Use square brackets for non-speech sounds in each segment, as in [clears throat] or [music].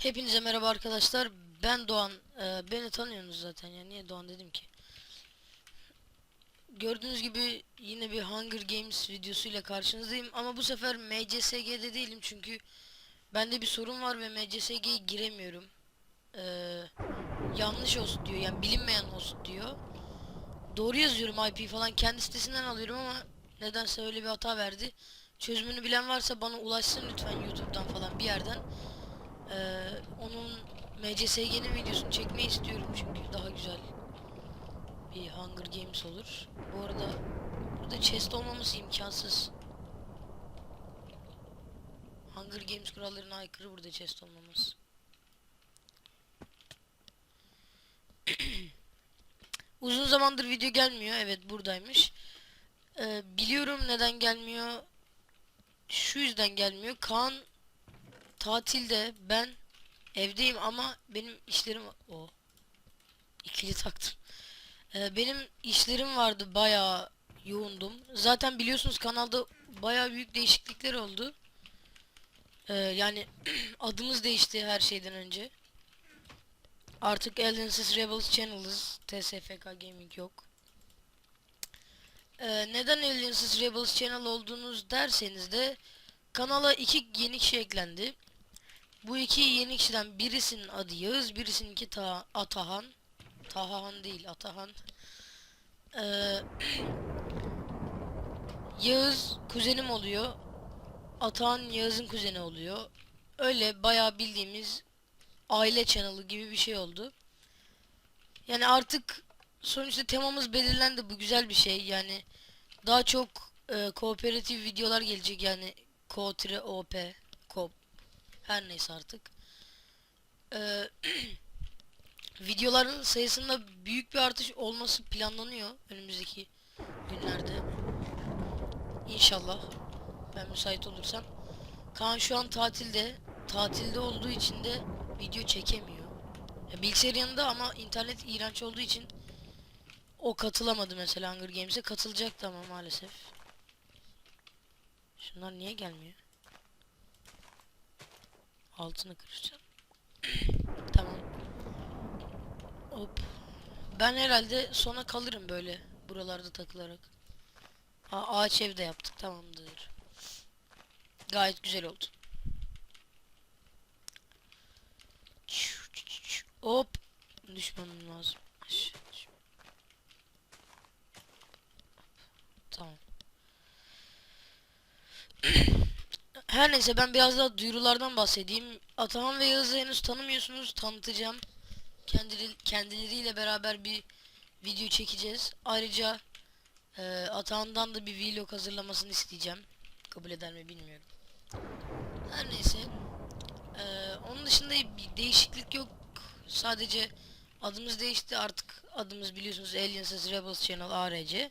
Hepinize merhaba arkadaşlar. Ben Doğan. Ee, beni tanıyorsunuz zaten ya. Niye Doğan dedim ki? Gördüğünüz gibi yine bir Hunger Games videosuyla karşınızdayım. Ama bu sefer MCSG'de değilim çünkü bende bir sorun var ve MCSG'ye giremiyorum. Ee, yanlış host diyor. Yani bilinmeyen host diyor. Doğru yazıyorum IP falan. Kendi sitesinden alıyorum ama nedense öyle bir hata verdi. Çözümünü bilen varsa bana ulaşsın lütfen YouTube'dan falan bir yerden. Ee, onun MCSG'nin videosunu çekmeyi istiyorum çünkü daha güzel bir Hunger Games olur. Bu arada burada chest olmaması imkansız. Hunger Games kurallarına aykırı burada chest olmaması. [clears throat] Uzun zamandır video gelmiyor. Evet buradaymış. Ee, biliyorum neden gelmiyor. Şu yüzden gelmiyor. Kaan tatilde ben evdeyim ama benim işlerim o ikili taktım. Ee, benim işlerim vardı bayağı yoğundum. Zaten biliyorsunuz kanalda bayağı büyük değişiklikler oldu. Ee, yani [clears throat] adımız değişti her şeyden önce. Artık Aliens's Rebels Channel'ız. TSFK Gaming yok. Ee, neden Aliens's Rebels Channel olduğunuz derseniz de kanala iki yeni kişi eklendi. Bu iki yeni kişiden birisinin adı Yağız, birisininki Ta Atahan. Tahan değil, Atahan. Ee, [clears throat] Yağız kuzenim oluyor. Atahan Yağız'ın kuzeni oluyor. Öyle bayağı bildiğimiz aile channel'ı gibi bir şey oldu. Yani artık sonuçta temamız belirlendi. Bu güzel bir şey. Yani daha çok e, kooperatif videolar gelecek yani co-op, co her neyse artık. Ee, [clears throat] videoların sayısında büyük bir artış olması planlanıyor önümüzdeki günlerde. İnşallah ben müsait olursam. Kaan şu an tatilde. Tatilde olduğu için de video çekemiyor. Ya bilgisayar yanında ama internet iğrenç olduğu için o katılamadı mesela Hunger Games'e. Katılacaktı ama maalesef. Şunlar niye gelmiyor? Altını kıracağım. [clears throat] tamam. Hop. Ben herhalde sona kalırım böyle buralarda takılarak. Aa, ağaç evde yaptık tamamdır. Gayet güzel oldu. Hop. Düşmem lazım. Tamam. [clears throat] Her neyse ben biraz daha duyurulardan bahsedeyim. Atahan ve Yağız'ı henüz tanımıyorsunuz. Tanıtacağım. Kendileri, kendileriyle beraber bir video çekeceğiz. Ayrıca e, Atahan'dan da bir vlog hazırlamasını isteyeceğim. Kabul eder mi bilmiyorum. Her neyse. E, onun dışında bir değişiklik yok. Sadece adımız değişti. Artık adımız biliyorsunuz Aliens Rebels Channel ARC.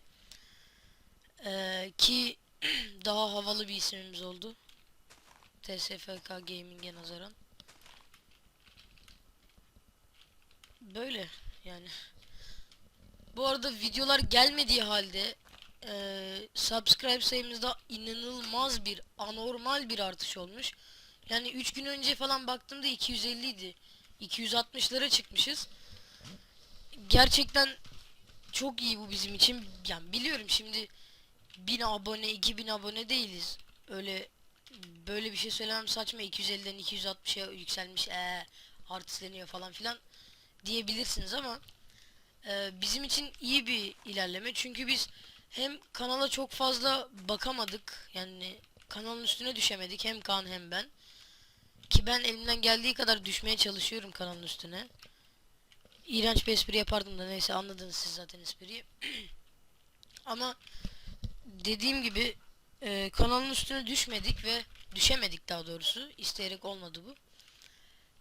E, ki [clears throat] daha havalı bir isimimiz oldu. TSFK Gaming'e nazaran. Böyle yani. Bu arada videolar gelmediği halde eee subscribe sayımızda inanılmaz bir anormal bir artış olmuş. Yani 3 gün önce falan baktığımda 250 idi. 260'lara çıkmışız. Gerçekten çok iyi bu bizim için. Yani biliyorum şimdi 1000 abone 2000 abone değiliz. Öyle böyle bir şey söylemem saçma. 250'den 260'a yükselmiş ee, artistleniyor falan filan diyebilirsiniz ama e, bizim için iyi bir ilerleme. Çünkü biz hem kanala çok fazla bakamadık yani kanalın üstüne düşemedik hem Kaan hem ben. Ki ben elimden geldiği kadar düşmeye çalışıyorum kanalın üstüne. İğrenç bir espri yapardım da neyse anladınız siz zaten espriyi. [clears throat] Ama dediğim gibi e, kanalın üstüne düşmedik ve düşemedik daha doğrusu. İsteyerek olmadı bu.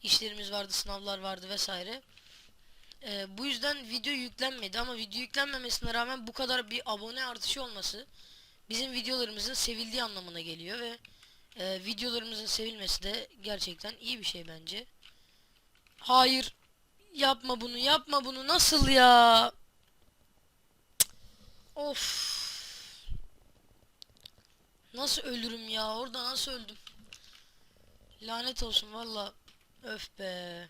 İşlerimiz vardı sınavlar vardı vesaire. E, bu yüzden video yüklenmedi ama video yüklenmemesine rağmen bu kadar bir abone artışı olması bizim videolarımızın sevildiği anlamına geliyor ve e, videolarımızın sevilmesi de gerçekten iyi bir şey bence. Hayır yapma bunu yapma bunu nasıl ya? Of Nasıl ölürüm ya? Orada nasıl öldüm? Lanet olsun valla. Öf be.